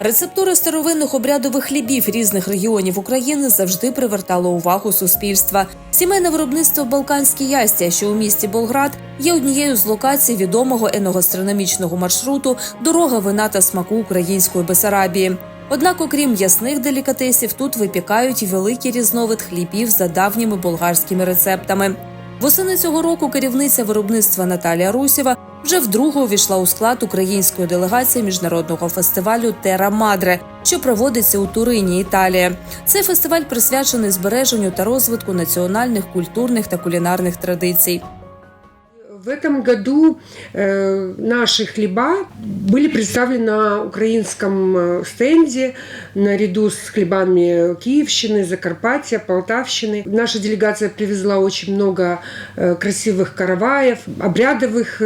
Рецептури старовинних обрядових хлібів різних регіонів України завжди привертало увагу суспільства. Сімейне виробництво Балканські ястя, що у місті Болград, є однією з локацій відомого еногастрономічного маршруту Дорога вина та смаку української Бесарабії. Однак, окрім ясних делікатесів, тут випікають великий різновид хлібів за давніми болгарськими рецептами. Восени цього року керівниця виробництва Наталія Русєва вже вдруге увійшла у склад української делегації міжнародного фестивалю Тера Мадре, що проводиться у Турині, Італія. Цей фестиваль присвячений збереженню та розвитку національних культурних та кулінарних традицій. В этом году э, наши хлеба были представлены на украинском э, стенде наряду с хлебами Киевщины, Закарпатья, Полтавщины. Наша делегация привезла очень много э, красивых караваев, обрядовых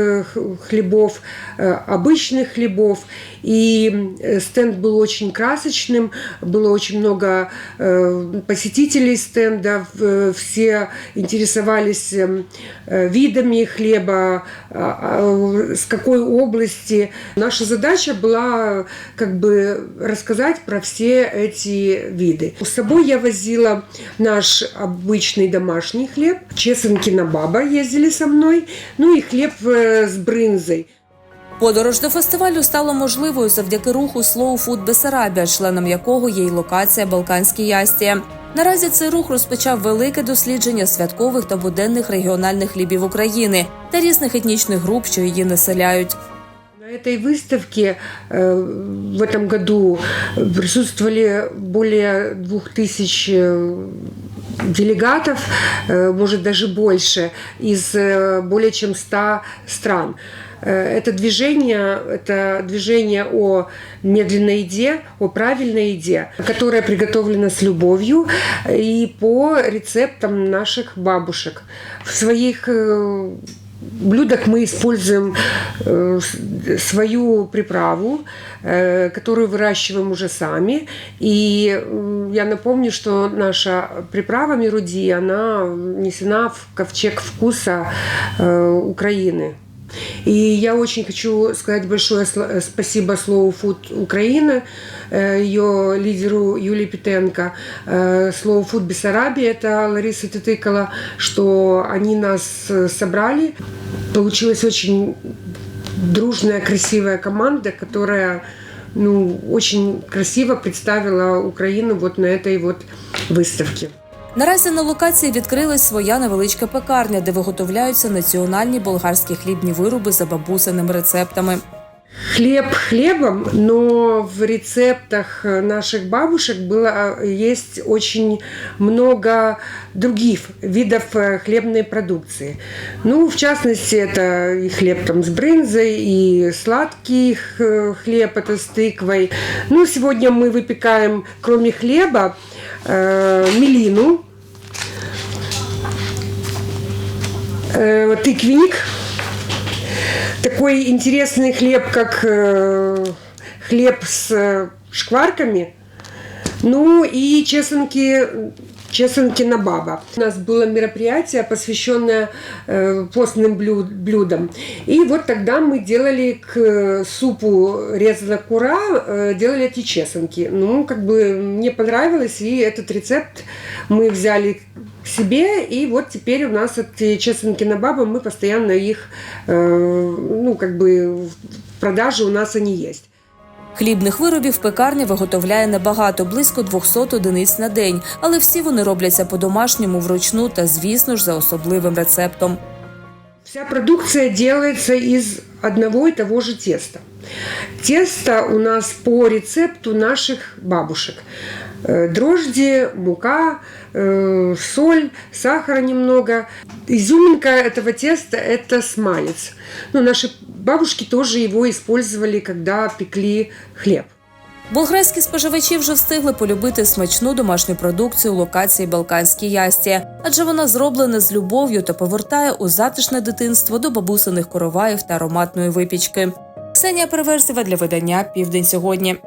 хлебов, обычных хлебов. И стенд был очень красочным, было очень много посетителей стенда, все интересовались видами хлеба, а, а, с какой области. Наша задача была как бы рассказать про все эти виды. С собой я возила наш обычный домашний хлеб, чесанки на баба ездили со мной, ну и хлеб э, с брынзой. Подорож до фестивалю стало можливою завдяки руху Slow Food Бесарабія, членом якого є й локація Балканські ястія. Наразі цей рух розпочав велике дослідження святкових та буденних регіональних хлібів України та різних етнічних груп, що її населяють. На этой выставке э, в этом году присутствовали более двух тысяч э, делегатов, э, может даже больше, из э, более чем 100 стран. Э, Это движение, это движение о медленной еде, о правильной еде, которая приготовлена с любовью и по рецептам наших бабушек. В своих э, блюдах мы используем э, с- свою приправу, э, которую выращиваем уже сами. И м, я напомню, что наша приправа Мируди, она внесена в ковчег вкуса э, Украины. И я очень хочу сказать большое сл- э, спасибо Slow Food Украина, э, ее лидеру Юлии Питенко, э, Slow Food Бессарабия, это Лариса Тытыкала, что они нас э, собрали. Получилась очень дружная, красивая команда, которая ну, очень красиво представила Украину вот на этой вот выставке. Наразі на локації відкрилась своя невеличка пекарня, де виготовляються національні болгарські хлібні вироби за бабусиними рецептами. Хлеб хлебом, но в рецептах наших бабушек было, есть очень много других видов э, хлебной продукции. Ну, в частности, это и хлеб там с брынзой, и сладкий х- хлеб, это с тыквой. Ну, сегодня мы выпекаем, кроме хлеба, э, мелину, э, тыквенник, такой интересный хлеб, как э, хлеб с э, шкварками. Ну и чесанки, чесанки на баба. У нас было мероприятие, посвященное э, постным блю- блюдам. И вот тогда мы делали к э, супу резаного кура, э, делали эти чесанки. Ну, как бы мне понравилось, и этот рецепт мы взяли к себе, и вот теперь у нас эти чесанки на баба, мы постоянно их, ну, как бы в продаже у нас они есть. Хлібних виробів пекарня виготовляє небагато, близько 200 одиниць на день, але всі вони робляться по-домашньому вручну та, звісно ж, за особливим рецептом. Вся продукция делается из одного и того же теста. Тесто у нас по рецепту наших бабушек. Э, Дрожжи, мука, э, соль, сахара немного. Изюминка этого теста – это смалец. Ну, наши бабушки тоже его использовали, когда пекли хлеб. Болградські споживачі вже встигли полюбити смачну домашню продукцію локації Балканські ястія, адже вона зроблена з любов'ю та повертає у затишне дитинство до бабусиних короваїв та ароматної випічки. Ксенія Переверсєва для видання Південь сьогодні.